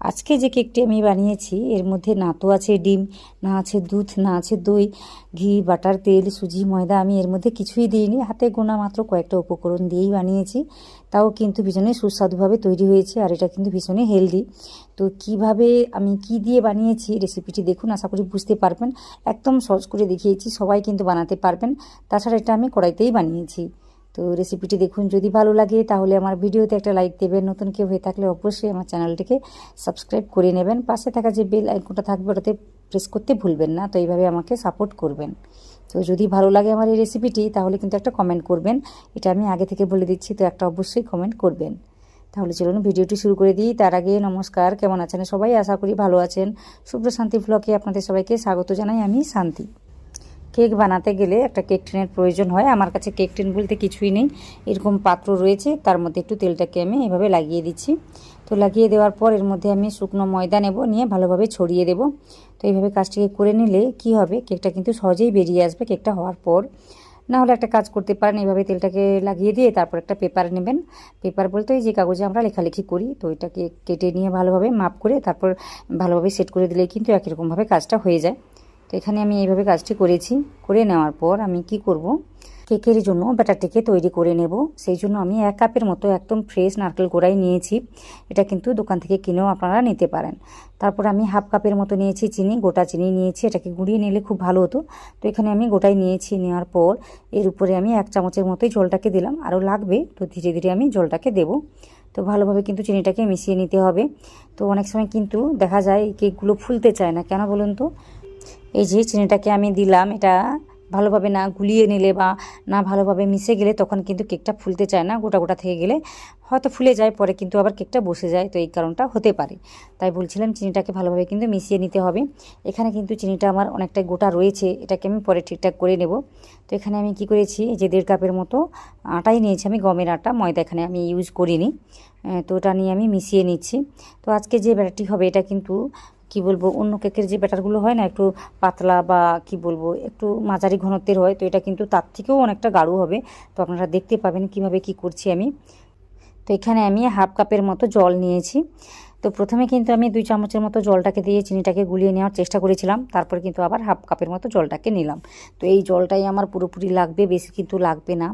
আজকে যে কেকটি আমি বানিয়েছি, এর মধ্যে না তো আছে ডিম, না আছে দুধ, না আছে দই, ঘি, বাটার তেল, সুজি, ময়দা আমি এর মধ্যে কিছুই দিইনি। হাতে গোনা মাত্র কয়েকটা উপকরণ দিয়েই বানিয়েছি। তাও কিন্তু ভীষণই সুস্বাদুভাবে তৈরি হয়েছে আর এটা কিন্তু ভীষণই হেলদি। তো কীভাবে আমি কি দিয়ে বানিয়েছি, রেসিপিটি দেখুন, আশা করি বুঝতে পারবেন। একদম সহজ করে দেখিয়েছি, সবাই কিন্তু বানাতে পারবেন। তাছাড়া এটা আমি কড়াইতেই বানিয়েছি। তো রেসিপিটি দেখুন। যদি ভালো লাগে, তাহলে আমার ভিডিওতে একটা লাইক দেবেন। নতুন কেউ হয়ে থাকলে অবশ্যই আমার চ্যানেলটিকে সাবস্ক্রাইব করে নেবেন। পাশে থাকা যে বেল আইকনটা থাকবে, ওটাতে প্রেস করতে ভুলবেন না। তো এইভাবে আমাকে সাপোর্ট করবেন। তো যদি ভালো লাগে আমার এই রেসিপিটি তাহলে কিন্তু একটা কমেন্ট করবেন। এটা আমি আগে থেকে বলে দিচ্ছি, তো একটা অবশ্যই কমেন্ট করবেন। তাহলে চলুন ভিডিওটি শুরু করে দিই। তার আগে নমস্কার। কেমন আছেন সবাই? আশা করি ভালো আছেন। শুভ্র শান্তি ব্লকে আপনাদের সবাইকে স্বাগত জানাই আমি শান্তি। কেক বানাতে গেলে একটা কেক টিনের প্রয়োজন হয়। আমার কাছে কেক টিন বলতে কিছুই নেই। এরকম পাত্র রয়েছে, তার মধ্যে একটু তেলটাকে আমি এভাবে লাগিয়ে দিচ্ছি। তো লাগিয়ে দেওয়ার পর এর মধ্যে আমি শুকনো ময়দা নেব, নিয়ে ভালোভাবে ছড়িয়ে দেব। তো এইভাবে কাজটিকে করে নিলে কি হবে, কেকটা কিন্তু সহজেই বেরিয়ে আসবে কেকটা হওয়ার পর। না হলে একটা কাজ করতে পারেন, এইভাবে তেলটাকে লাগিয়ে দিয়ে তারপর একটা পেপার নেবেন। পেপার বলতে ওই যে কাগজে আমরা লেখালেখি করি, তো ওইটাকে কেটে নিয়ে ভালোভাবে মাপ করে তারপর ভালোভাবে সেট করে দিলে কিন্তু একই রকমভাবে কাজটা হয়ে যায়। তো এখানে আমি এইভাবে কাজটি করেছি। করে নেওয়ার পর আমি কি করব? কেকের জন্য ব্যাটারটিকে তৈরি করে নেব। সেই জন্য আমি এক কাপের মতো একদম ফ্রেশ নারকেল গোড়াই নিয়েছি। এটা কিন্তু দোকান থেকে কিনেও আপনারা নিতে পারেন। তারপর আমি হাফ কাপের মতো নিয়েছি চিনি, গোটা চিনি নিয়েছি। এটাকে গুঁড়িয়ে নিলে খুব ভালো হতো। তো এখানে আমি গোটাই নিয়েছি। নেওয়ার পর এর উপরে আমি এক চামচের মতোই জলটাকে দিলাম। আরও লাগবে তো ধীরে ধীরে আমি জলটাকে দেবো। তো ভালোভাবে কিন্তু চিনিটাকে মিশিয়ে নিতে হবে। তো অনেক সময় কিন্তু দেখা যায় কেকগুলো ফুলতে চায় না। কেন বলুন তো? এই যে চিনিটাকে আমি দিলাম, এটা ভালোভাবে না গুলিয়ে নিলে বা না ভালোভাবে মিশে গেলে তখন কিন্তু কেকটা ফুলতে চায় না, গোটা গোটা থেকে গেলে হয়তো ফুলে যায়, পরে কিন্তু আবার কেকটা বসে যায়, তো এই কারণটা হতে পারে। তাই বলছিলাম চিনিটাকে ভালোভাবে কিন্তু মিশিয়ে নিতে হবে। এখানে কিন্তু চিনিটা আমার অনেকটাই গোটা রয়েছে, এটাকে আমি পরে ঠিকঠাক করে নেব। তো এখানে আমি কি করেছি যে দেড় কাপের মতো আটাই নিয়েছি আমি, গমের আটা, ময়দা এখানে আমি ইউজ করিনি। তো ওটা নিয়ে আমি মিশিয়ে নিচ্ছি। তো আজকে যে ব্যাটারটি হবে, এটা কিন্তু কি বলব, অন্য কেকের যে ব্যাটারগুলো হয় না, একটু পাতলা বা কি বলব, একটু মাঝারি ঘনত্বের হয়, তো এটা কিন্তু তার থেকেও অনেকটা গাঢ় হবে। তো আপনারা দেখতে পাবেন কীভাবে কি করছি আমি। তো এখানে আমি হাফ কাপের মতো জল নিয়েছি। তো প্রথমে কিন্তু আমি দুই চামচের মতো জলটাকে দিয়ে চিনিটাকে গুলিয়ে নেওয়ার চেষ্টা করেছিলাম। তারপর কিন্তু আবার হাফ কাপের মতো জলটাকে নিলাম। তো এই জলটাই আমার পুরোপুরি লাগবে, বেশি কিন্তু লাগবে না।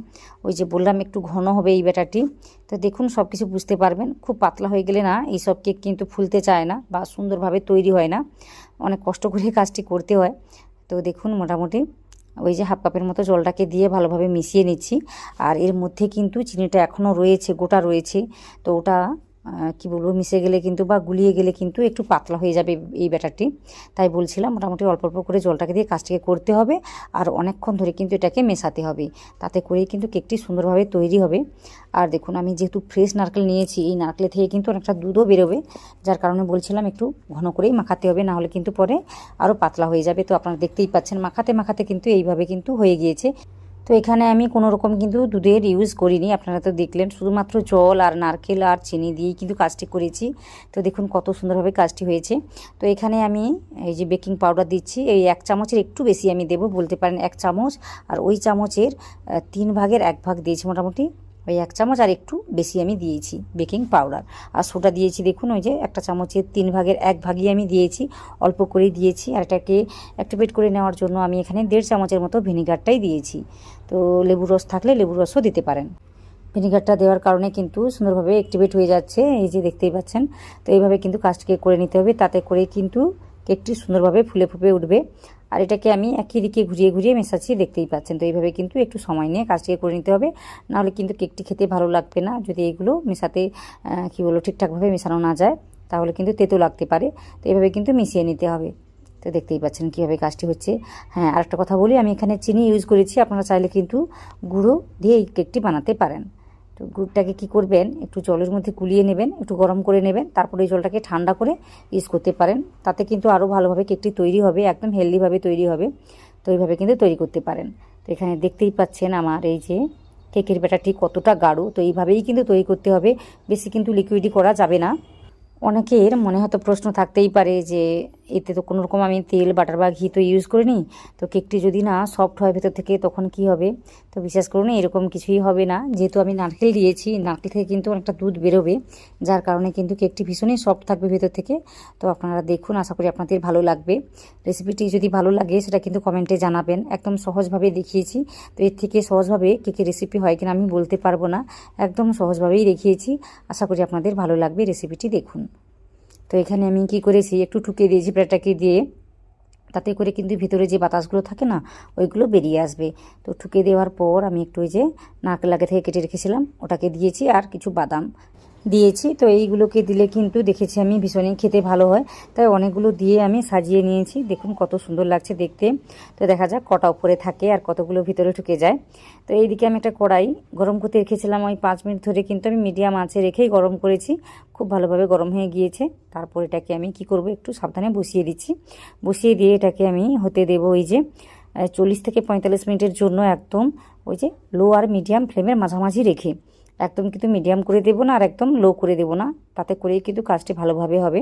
ওই যে বললাম একটু ঘন হবে এই ব্যাটারটি। তো দেখুন সব কিছু বুঝতে পারবেন। খুব পাতলা হয়ে গেলে না এই সব কেক কিন্তু ফুলতে চায় না বা সুন্দরভাবে তৈরি হয় না। অনেক কষ্ট করে কাজটি করতে হয়। তো দেখুন, মোটামুটি ওই যে হাফ কাপের মতো জলটাকে দিয়ে ভালোভাবে মিশিয়ে নিচ্ছি। আর এর মধ্যে কিন্তু চিনিটা এখনও রয়েছে, গোটা রয়েছে। তো ওটা কি বলব, মিশে গেলে কিন্তু বা গুলিয়ে গেলে কিন্তু একটু পাতলা হয়ে যাবে এই ব্যাটারটি। তাই বলছিলাম, মোটামুটি অল্প অল্প করে জলটাকে দিয়ে কাজটিকে করতে হবে আর অনেকক্ষণ ধরে কিন্তু এটাকে মেশাতে হবে। তাতে করেই কিন্তু কেকটি সুন্দরভাবে তৈরি হবে। আর দেখুন, আমি যেহেতু ফ্রেশ নারকেল নিয়েছি, এই নারকেল থেকে কিন্তু অনেকটা দুধও বেরোবে। যার কারণে বলছিলাম, একটু ঘন করেই মাখাতে হবে, নাহলে কিন্তু পরে আরও পাতলা হয়ে যাবে। তো আপনারা দেখতেই পাচ্ছেন, মাখাতে মাখাতে কিন্তু এইভাবে কিন্তু হয়ে গিয়েছে। তো এখানে আমি কোনো রকম কিন্তু দুধের ইউজ করিনি। আপনারা তো দেখলেন, শুধুমাত্র জল আর নারকেল আর চিনি দিয়েই কিন্তু কাজটি করেছি। তো দেখুন কত সুন্দরভাবে কাজটি হয়েছে। তো এখানে আমি এই যে বেকিং পাউডার দিচ্ছি, এই এক চামচের একটু বেশি আমি দেব, বলতে পারেন এক চামচ। আর ওই চামচের তিন ভাগের এক ভাগ দিয়েছি মোটামুটি। ওই এক চামচ আর একটু বেশি আমি দিয়েছি, বেকিং পাউডার। আর সোডা দিয়েছি দেখুন, ওই যে একটা চামচের তিন ভাগের এক ভাগই আমি দিয়েছি। অল্প করেই দিয়েছি আর এটাকে অ্যাক্টিভেট করে নেওয়ার জন্য আমি এখানে দেড় চামচের মতো ভিনিগারটাই দিয়েছি। তো লেবু রস থাকলে লেবু রসও দিতে পারেন। ভিনিগারটা দেওয়ার কারণে কিন্তু সুন্দরভাবে অ্যাক্টিভেট হয়ে যাচ্ছে, এই যে দেখতেই পাচ্ছেন। তো এইভাবে কিন্তু কাজটিকে করে নিতে হবে, তাতে করে কিন্তু কেকটি সুন্দরভাবে ফুলে ফুপে উঠবে। আর এটাকে আমি একই দিকে ঘুরিয়ে ঘুরিয়ে মেশাচ্ছি, দেখতেই পাচ্ছেন। তো এইভাবে কিন্তু একটু সময় নিয়ে কাজটিকে করে নিতে হবে। নাহলে কিন্তু কেকটি খেতে ভালো লাগবে না। যদি এগুলো মেশাতে কী বলো ঠিকঠাকভাবে মেশানো না যায়, তাহলে কিন্তু তেতো লাগতে পারে। তো এইভাবে কিন্তু মিশিয়ে নিতে হবে। তো দেখতেই পাচ্ছেন কীভাবে কাজটি হচ্ছে। হ্যাঁ আরেকটা কথা বলি, আমি এখানে চিনি ইউজ করেছি। আপনারা চাইলে কিন্তু গুঁড়ো দিয়ে এই কেকটি বানাতে পারেন। তো গুড়টাকে কি করবেন? একটু জলের মধ্যে গুলিয়ে নেবেন, একটু গরম করে নেবেন, তারপরে এই জলটাকে ঠান্ডা করে ইউজ করতে পারেন। তাতে কিন্তু আরও ভালোভাবে কেকটি তৈরি হবে, একদম হেলদিভাবে তৈরি হবে। তো এইভাবে কিন্তু তৈরি করতে পারেন। তো এখানে দেখতেই পাচ্ছেন আমার এই যে কেকের ব্যাটারটি কতটা গাঢ়। তো এইভাবেই কিন্তু তৈরি করতে হবে। বেশি কিন্তু লিকুইডই করা যাবে না। অনেকের মনে হয়তো প্রশ্ন থাকতেই পারে যে এতে তো কোনো রকম আমি তেল, বাটার বা ঘি তো ইউজ করিনি। তো কেকটি যদি না সফট হয় ভেতর থেকে, তখন কি হবে? তো বিশ্বাস করুন এরকম কিছুই হবে না। যেহেতু আমি নারকেল দিয়েছি, নারকেল থেকে কিন্তু অনেকটা দুধ বেরোবে, যার কারণে কিন্তু কেকটি ভীষণই সফট থাকবে ভেতর থেকে। তো আপনারা দেখুন, আশা করি আপনাদের ভালো লাগবে। রেসিপিটি যদি ভালো লাগে, সেটা কিন্তু কমেন্টে জানাবেন। একদম সহজভাবে দেখিয়েছি। তো এর থেকে সহজভাবে কেকের রেসিপি হয় কিনা আমি বলতে পারব না। একদম সহজভাবেই দেখিয়েছি। আশা করি আপনাদের ভালো লাগবে রেসিপিটি দেখুন। তো এখানে আমি কি করেছি, একটু ঠুকে দিয়েছি প্লেটটাকে দিয়ে। তাতে করে কিন্তু ভিতরে যে বাতাসগুলো থাকে না, ওইগুলো বেরিয়ে আসবে। তো ঠুকে দেওয়ার পর আমি একটু ওই যে নারকেল আগে থেকে কেটে রেখেছিলাম, ওটাকে দিয়েছি আর কিছু বাদাম। দিয়েছি। তো এইগুলোকে দিলে কিন্তু দেখেছি আমি ভীষণই খেতে ভালো হয়। তাই অনেকগুলো দিয়ে আমি সাজিয়ে নিয়েছি। দেখুন কত সুন্দর লাগছে দেখতে। তো দেখা যাক কটা উপরে থাকে আর কতগুলো ভিতরে ঢুকে যায়। তো এইদিকে আমি একটা কড়াই গরম করতে রেখেছিলাম ওই পাঁচ মিনিট ধরে কিন্তু আমি মিডিয়াম আঁচে রেখেই গরম করেছি। খুব ভালোভাবে গরম হয়ে গিয়েছে। তারপর এটাকে আমি কি করব একটু সাবধানে বসিয়ে দিচ্ছি। বসিয়ে দিয়ে এটাকে আমি হতে দেবো ওই যে চল্লিশ থেকে পঁয়তাল্লিশ মিনিটের জন্য একদম ওই যে লো আর মিডিয়াম ফ্লেমের মাঝামাঝি রেখে। একদম কিন্তু মিডিয়াম করে দেবো না আর একদম লো করে দেবো না। তাতে করেই কিন্তু কাজটি ভালোভাবে হবে।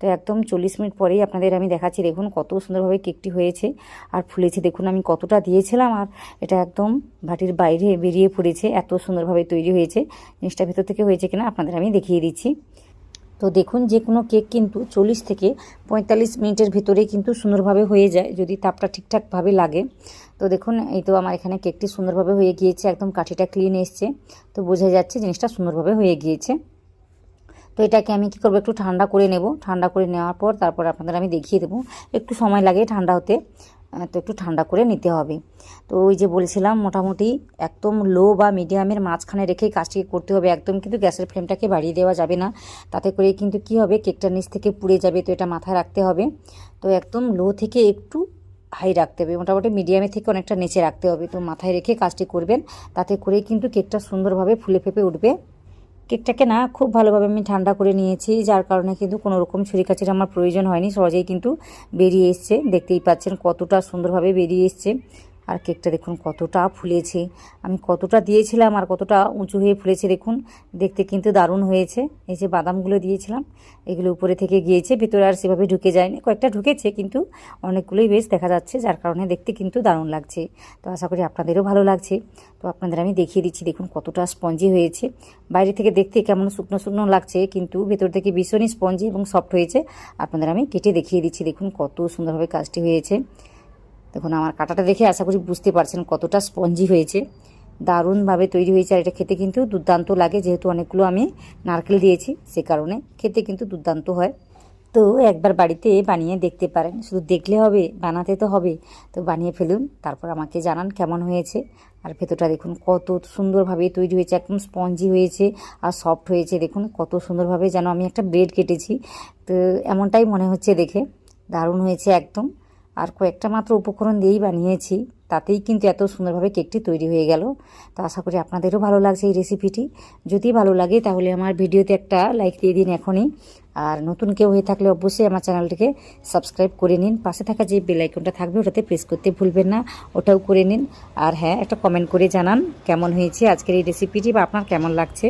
তো একদম চল্লিশ মিনিট পরেই আপনাদের আমি দেখাচ্ছি, দেখুন কত সুন্দরভাবে কেকটি হয়েছে আর ফুলেছে। দেখুন আমি কতটা দিয়েছিলাম আর এটা একদম ভাটির বাইরে বেরিয়ে পড়েছে, এত সুন্দরভাবে তৈরি হয়েছে। জিনিসটা ভেতর থেকে হয়েছে কিনা আপনাদের আমি দেখিয়ে দিচ্ছি। তো দেখুন, যে কোনো কেক কিন্তু চল্লিশ থেকে পঁয়তাল্লিশ মিনিটের ভিতরে কিন্তু সুন্দরভাবে হয়ে যায়, যদি তাপটা ঠিকঠাকভাবে লাগে। তো দেখুন, এই তো আমার এখানে কেকটি সুন্দরভাবে হয়ে গিয়েছে, একদম কাঠিটা ক্লিন এসছে। তো বোঝা যাচ্ছে জিনিসটা সুন্দরভাবে হয়ে গিয়েছে। তো এটাকে আমি কী করব, একটু ঠান্ডা করে নেব। ঠান্ডা করে নেওয়ার পর তারপর আপনাদের আমি দেখিয়ে দেবো। একটু সময় লাগে ঠান্ডা হতে। তো একটু ঠান্ডা করে নিতে হবে। তো ওই যে বলছিলাম, মোটামুটি একদম লো বা মিডিয়ামের মাঝখানে রেখেই কাজটিকে করতে হবে। একদম কিন্তু গ্যাসের ফ্লেমটাকে বাড়িয়ে দেওয়া যাবে না। তাতে করে কিন্তু কি হবে কেকটার নিচ থেকে পুড়ে যাবে, তো এটা মাথায় রাখতে হবে। তো একদম লো থেকে একটু হাই রাখতে হবে। মোটামুটি মিডিয়ামের থেকে অনেকটা নিচে রাখতে হবে। তো মাথায় রেখে কাজটি করবেন। তাতে করেই কিন্তু কেকটা সুন্দরভাবে ফুলে ফেপে উঠবে। কেকটাকে না খুব ভালোভাবে আমি ঠান্ডা করে নিয়েছি, যার কারণে কিন্তু কোনো রকম ছুরি কাছের আমার প্রয়োজন হয়নি। সহজেই কিন্তু বেরিয়ে এসছে, দেখতেই পাচ্ছেন কতটা সুন্দরভাবে বেরিয়ে এসছে। আর কেকটা দেখুন কতটা ফুলেছে। আমি কতটা দিয়েছিলাম আর কতটা উঁচু হয়ে ফুলেছে দেখুন। দেখতে কিন্তু দারুণ হয়েছে। এই যে বাদামগুলো দিয়েছিলাম, এগুলো উপরে থেকে গিয়েছে, ভিতরে আর সেভাবে ঢুকে যায়নি। কয়েকটা ঢুকেছে কিন্তু অনেকগুলোই বেশ দেখা যাচ্ছে, যার কারণে দেখতে কিন্তু দারুণ লাগছে। তো আশা করি আপনাদেরও ভালো লাগছে। তো আপনাদের আমি দেখিয়ে দিচ্ছি দেখুন কতটা স্পঞ্জি হয়েছে। বাইরে থেকে দেখতে কেমন শুকনো শুকনো লাগছে, কিন্তু ভেতর থেকে ভীষণই স্পঞ্জি এবং সফট হয়েছে। আপনাদের আমি কেটে দেখিয়ে দিচ্ছি দেখুন কত সুন্দরভাবে কাজটি হয়েছে। দেখুন, আমার কাটাটা দেখে আশা করি বুঝতে পারছেন কতটা স্পঞ্জি হয়েছে। দারুণভাবে তৈরি হয়েছে আর এটা খেতে কিন্তু দুর্দান্ত লাগে, যেহেতু অনেকগুলো আমি নারকেল দিয়েছি, সে কারণে খেতে কিন্তু দুর্দান্ত হয়। তো একবার বাড়িতে বানিয়ে দেখতে পারেন, শুধু দেখলে হবে, বানাতে তো হবে। তো বানিয়ে ফেলুন, তারপর আমাকে জানান কেমন হয়েছে। আর ভেতরটা দেখুন, কত সুন্দরভাবে তৈরি হয়েছে, একদম স্পঞ্জি হয়েছে আর সফট হয়েছে। দেখুন, কত সুন্দরভাবে যেন আমি একটা ব্রেড কেটেছি। তো এমনটাই মনে হচ্ছে দেখে, দারুণ হয়েছে একদম। আর কয়েকটা মাত্র উপকরণ দিয়েই বানিয়েছি। তাতেই কিন্তু এত সুন্দরভাবে কেকটি তৈরি হয়ে গেল। তো আশা করি আপনাদেরও ভালো লাগছে এই রেসিপিটি যদি ভালো লাগে তাহলে আমার ভিডিওতে একটা লাইক দিয়ে দিন এখনই। আর নতুন কেউ হয়ে থাকলে অবশ্যই আমার চ্যানেলটিকে সাবস্ক্রাইব করে নিন। পাশে থাকা যে বেলাইকনটা থাকবে ওটাতে প্রেস করতে ভুলবেন না, ওটাও করে নিন। আর হ্যাঁ একটা কমেন্ট করে জানান কেমন হয়েছে আজকের এই রেসিপিটি বা আপনার কেমন লাগছে।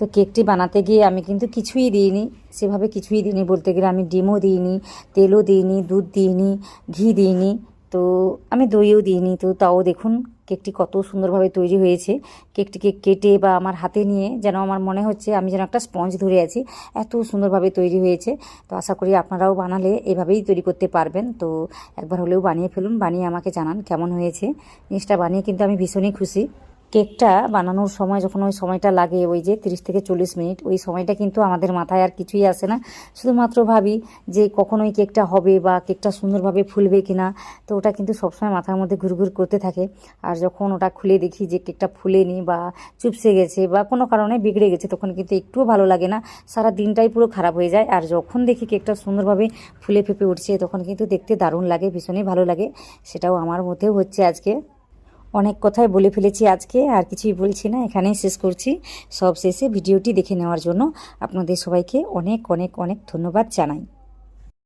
তো কেকটি বানাতে গিয়ে আমি কিন্তু কিছুই দিইনি। সেভাবে কিছুই দিইনি বলতে গেলে আমি ডিমও দিইনি, তেলও দিইনি, দুধ দিইনি, ঘি দিইনি। তো আমি দইও দিইনি। তো তাও দেখুন কেকটি কত সুন্দরভাবে তৈরি হয়েছে। কেকটিকে কেটে বা আমার হাতে নিয়ে যেন আমার মনে হচ্ছে আমি যেন একটা স্পঞ্জ ধরে আছি। এত সুন্দরভাবে তৈরি হয়েছে। তো আশা করি আপনারাও বানালে এভাবেই তৈরি করতে পারবেন। তো একবার হলেও বানিয়ে ফেলুন, বানিয়ে আমাকে জানান কেমন হয়েছে। জিনিসটা বানিয়ে কিন্তু আমি ভীষণই খুশি। কেকটা বানানোর সময়, যখন ওই সময়টা লাগে, ওই যে তিরিশ থেকে চল্লিশ মিনিট, ওই সময়টা কিন্তু আমাদের মাথায় আর কিছুই আসে না। শুধুমাত্র ভাবি যে কখন ওই কেকটা হবে বা কেকটা সুন্দরভাবে ফুলবে কি না তো ওটা কিন্তু সবসময় মাথার মধ্যে ঘুরঘুর করতে থাকে। আর যখন ওটা খুলে দেখি যে কেকটা ফুলেনি বা চুপসে গেছে বা কোনো কারণে বিগড়ে গেছে, তখন কিন্তু একটুও ভালো লাগে না। সারা দিনটাই পুরো খারাপ হয়ে যায়। আর যখন দেখি কেকটা সুন্দরভাবে ফুলে ফেপে উঠছে, তখন কিন্তু দেখতে দারুণ লাগে, ভীষণই ভালো লাগে। সেটাও আমার মধ্যেও হচ্ছে আজকে। অনেক কথাই বলে ফেলেছি আজকে, আর কিছুই বলছি না, এখানেই শেষ করছি। সব শেষে ভিডিওটি দেখে নেওয়ার জন্য আপনাদের সবাইকে অনেক অনেক অনেক ধন্যবাদ জানাই।